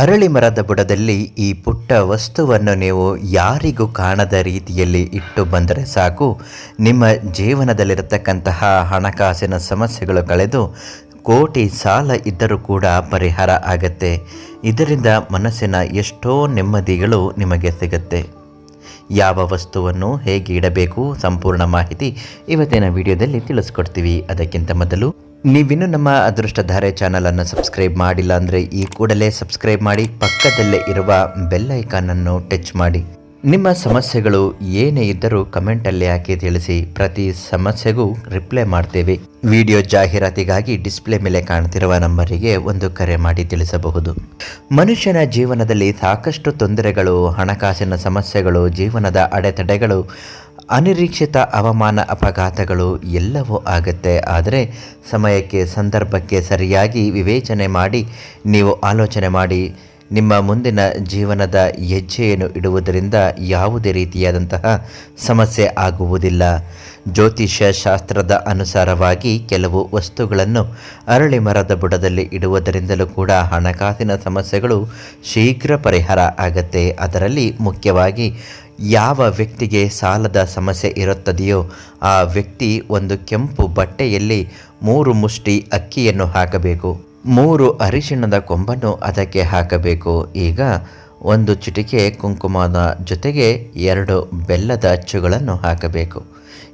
ಅರಳಿ ಮರದ ಬುಡದಲ್ಲಿ ಈ ಪುಟ್ಟ ವಸ್ತುವನ್ನು ನೀವು ಯಾರಿಗೂ ಕಾಣದ ರೀತಿಯಲ್ಲಿ ಇಟ್ಟು ಬಂದರೆ ಸಾಕು. ನಿಮ್ಮ ಜೀವನದಲ್ಲಿರತಕ್ಕಂತಹ ಹಣಕಾಸಿನ ಸಮಸ್ಯೆಗಳು ಕಳೆದು ಕೋಟಿ ಸಾಲ ಇದ್ದರೂ ಕೂಡ ಪರಿಹಾರ ಆಗತ್ತೆ. ಇದರಿಂದ ಮನಸ್ಸಿನ ಎಷ್ಟೋ ನೆಮ್ಮದಿಗಳು ನಿಮಗೆ ಸಿಗುತ್ತೆ. ಯಾವ ವಸ್ತುವನ್ನು ಹೇಗೆ ಇಡಬೇಕು ಸಂಪೂರ್ಣ ಮಾಹಿತಿ ಇವತ್ತಿನ ವಿಡಿಯೋದಲ್ಲಿ ತಿಳಿಸ್ಕೊಡ್ತೀವಿ. ಅದಕ್ಕಿಂತ ಮೊದಲು ನೀವಿನ್ನೂ ನಮ್ಮ ಅದೃಷ್ಟಧಾರೆ ಚಾನಲನ್ನು ಸಬ್ಸ್ಕ್ರೈಬ್ ಮಾಡಿಲ್ಲ ಅಂದರೆ ಈ ಕೂಡಲೇ ಸಬ್ಸ್ಕ್ರೈಬ್ ಮಾಡಿ, ಪಕ್ಕದಲ್ಲೇ ಇರುವ ಬೆಲ್ ಐಕಾನನ್ನು ಟಚ್ ಮಾಡಿ. ನಿಮ್ಮ ಸಮಸ್ಯೆಗಳು ಏನೇ ಇದ್ದರೂ ಕಮೆಂಟಲ್ಲಿ ಹಾಕಿ ತಿಳಿಸಿ. ಪ್ರತಿ ಸಮಸ್ಯೆಗೂ ರಿಪ್ಲೈ ಮಾಡ್ತೇವೆ. ವಿಡಿಯೋ ಜಾಹೀರಾತಿಗಾಗಿ ಡಿಸ್ಪ್ಲೇ ಮೇಲೆ ಕಾಣ್ತಿರುವ ನಂಬರಿಗೆ ಒಂದು ಕರೆ ಮಾಡಿ ತಿಳಿಸಬಹುದು. ಮನುಷ್ಯನ ಜೀವನದಲ್ಲಿ ಸಾಕಷ್ಟು ತೊಂದರೆಗಳು, ಹಣಕಾಸಿನ ಸಮಸ್ಯೆಗಳು, ಜೀವನದ ಅಡೆತಡೆಗಳು, ಅನಿರೀಕ್ಷಿತ ಅವಮಾನ, ಅಪಘಾತಗಳು ಎಲ್ಲವೂ ಆಗುತ್ತೆ. ಆದರೆ ಸಮಯಕ್ಕೆ, ಸಂದರ್ಭಕ್ಕೆ ಸರಿಯಾಗಿ ವಿವೇಚನೆ ಮಾಡಿ, ನೀವು ಆಲೋಚನೆ ಮಾಡಿ ನಿಮ್ಮ ಮುಂದಿನ ಜೀವನದ ಹೆಜ್ಜೆಯನ್ನು ಇಡುವುದರಿಂದ ಯಾವುದೇ ರೀತಿಯಾದಂತಹ ಸಮಸ್ಯೆ ಆಗುವುದಿಲ್ಲ. ಜ್ಯೋತಿಷ್ಯ ಶಾಸ್ತ್ರದ ಅನುಸಾರವಾಗಿ ಕೆಲವು ವಸ್ತುಗಳನ್ನು ಅರಳಿ ಮರದ ಬುಡದಲ್ಲಿ ಇಡುವುದರಿಂದಲೂ ಕೂಡ ಹಣಕಾಸಿನ ಸಮಸ್ಯೆಗಳು ಶೀಘ್ರ ಪರಿಹಾರ ಆಗತ್ತೆ. ಅದರಲ್ಲಿ ಮುಖ್ಯವಾಗಿ ಯಾವ ವ್ಯಕ್ತಿಗೆ ಸಾಲದ ಸಮಸ್ಯೆ ಇರುತ್ತದೆಯೋ ಆ ವ್ಯಕ್ತಿ ಒಂದು ಕೆಂಪು ಬಟ್ಟೆಯಲ್ಲಿ ಮೂರು ಮುಷ್ಟಿ ಅಕ್ಕಿಯನ್ನು ಹಾಕಬೇಕು. ಮೂರು ಅರಿಶಿಣದ ಕೊಂಬನ್ನು ಅದಕ್ಕೆ ಹಾಕಬೇಕು. ಈಗ ಒಂದು ಚಿಟಿಕೆ ಕುಂಕುಮದ ಜೊತೆಗೆ ಎರಡು ಬೆಲ್ಲದ ಅಚ್ಚುಗಳನ್ನು ಹಾಕಬೇಕು.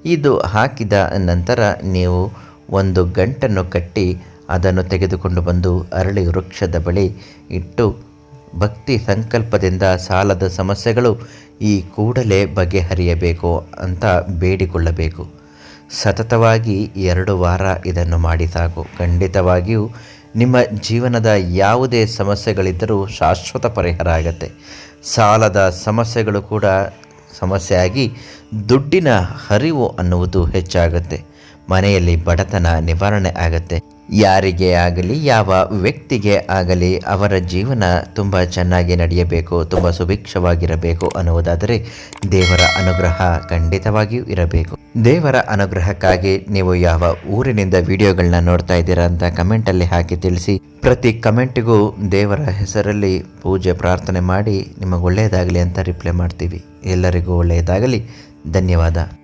ಇದು ಹಾಕಿದ ನಂತರ ನೀವು ಒಂದು ಗಂಟನ್ನು ಕಟ್ಟಿ ಅದನ್ನು ತೆಗೆದುಕೊಂಡು ಬಂದು ಅರಳಿ ವೃಕ್ಷದ ಬಳಿ ಇಟ್ಟು ಭಕ್ತಿ ಸಂಕಲ್ಪದಿಂದ ಸಾಲದ ಸಮಸ್ಯೆಗಳು ಈ ಕೂಡಲೇ ಬಗೆಹರಿಯಬೇಕು ಅಂತ ಬೇಡಿಕೊಳ್ಳಬೇಕು. ಸತತವಾಗಿ ಎರಡು ವಾರ ಇದನ್ನು ಮಾಡಿ ಸಾಕು. ಖಂಡಿತವಾಗಿಯೂ ನಿಮ್ಮ ಜೀವನದ ಯಾವುದೇ ಸಮಸ್ಯೆಗಳಿದ್ದರೂ ಶಾಶ್ವತ ಪರಿಹಾರ ಆಗುತ್ತೆ. ಸಾಲದ ಸಮಸ್ಯೆಗಳು ಕೂಡ ಸಮಸ್ಯೆಯಾಗಿ ದುಡ್ಡಿನ ಹರಿವು ಅನ್ನುವುದು ಹೆಚ್ಚಾಗುತ್ತೆ. ಮನೆಯಲ್ಲಿ ಬಡತನ ನಿವಾರಣೆ ಆಗುತ್ತೆ. ಯಾರಿಗೆ ಆಗಲಿ, ಯಾವ ವ್ಯಕ್ತಿಗೆ ಆಗಲಿ ಅವರ ಜೀವನ ತುಂಬ ಚೆನ್ನಾಗಿ ನಡೆಯಬೇಕು, ತುಂಬ ಸುಭಿಕ್ಷವಾಗಿರಬೇಕು ಅನ್ನುವುದಾದರೆ ದೇವರ ಅನುಗ್ರಹ ಖಂಡಿತವಾಗಿಯೂ ಇರಬೇಕು. ದೇವರ ಅನುಗ್ರಹಕ್ಕಾಗಿ ನೀವು ಯಾವ ಊರಿನಿಂದ ವಿಡಿಯೋಗಳನ್ನ ನೋಡ್ತಾ ಇದ್ದೀರಾ ಅಂತ ಕಮೆಂಟಲ್ಲಿ ಹಾಕಿ ತಿಳಿಸಿ. ಪ್ರತಿ ಕಮೆಂಟಿಗೂ ದೇವರ ಹೆಸರಲ್ಲಿ ಪೂಜೆ, ಪ್ರಾರ್ಥನೆ ಮಾಡಿ ನಿಮಗೆ ಒಳ್ಳೆಯದಾಗಲಿ ಅಂತ ರಿಪ್ಲೈ ಮಾಡ್ತೀವಿ. ಎಲ್ಲರಿಗೂ ಒಳ್ಳೆಯದಾಗಲಿ. ಧನ್ಯವಾದ.